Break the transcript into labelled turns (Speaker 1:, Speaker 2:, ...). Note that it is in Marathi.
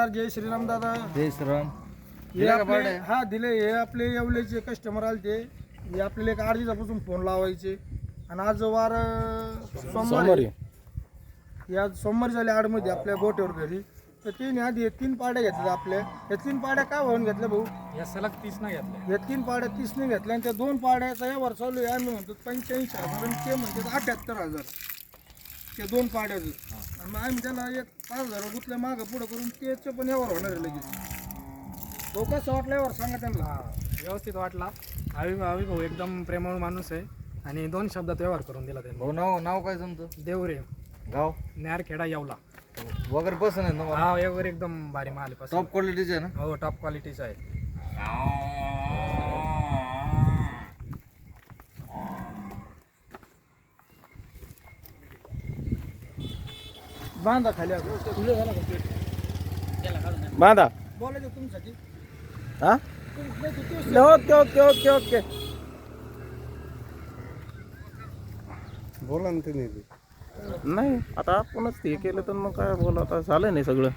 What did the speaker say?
Speaker 1: नमस्कार जय श्रीराम दादा.
Speaker 2: जय श्रीराम.
Speaker 1: हे
Speaker 2: का
Speaker 1: आपले-? हा दिले हे आपले येवलेचे कस्टमर आले ते हे आपल्याला एक आठ दिवसापासून फोन लावायचे. आणि आज वार सोमवारी हे आज सोमवारी झाले आडमध्ये आपल्या बोटेवर घरी. तर तीन आधी हे तीन पाड्या घेतल्या आपल्या. या तीन पाड्या काय होऊन घेतल्या भाऊ?
Speaker 3: या सलग तीस नाही घेतल्या.
Speaker 1: या तीन पाड्या तीसने घेतल्या आणि त्या दोन पाड्याचा यावर चालू आहे. आम्ही म्हणतो पंच्याऐंशी हजार आणि ते म्हणतात अठ्याहत्तर हजार. ते दोन पाड्याचं. आणि मग आम्ही त्याला एक पाच हजार गुतल्या मागं पुढं करून त्याचं पण यावर होणार आहे लगेच. तो कसं वाटलं यावर सांगा त्यांना.
Speaker 3: हा व्यवस्थित वाटला. आवी आवी भाऊ एकदम प्रेमळ माणूस आहे. आणि दोन शब्दात व्यवहार करून दिला त्यांनी.
Speaker 2: भाऊ नाव नाव काय तुमचं?
Speaker 3: देवरे.
Speaker 2: गाव?
Speaker 3: नॅरखेडा येवला.
Speaker 2: वगैरे पसंत आहे तुम्हाला?
Speaker 3: हा वगैरे एकदम भारी माल पासून.
Speaker 2: टॉप क्वालिटीचे आहे ना?
Speaker 3: हो टॉप क्वालिटीचा आहे.
Speaker 1: बांधा खाली आता. तुझं झालं का?
Speaker 4: बांधा.
Speaker 1: बोलायचं तुमच्यासाठी.
Speaker 4: हा?
Speaker 1: तुम- नाही, तू तेच-
Speaker 4: ओके ओके ओके. ओके.
Speaker 5: बोला ना तुम्ही
Speaker 4: नाही आता आपणच हे केलं तर मग काय बोला आता झालं नाही सगळं.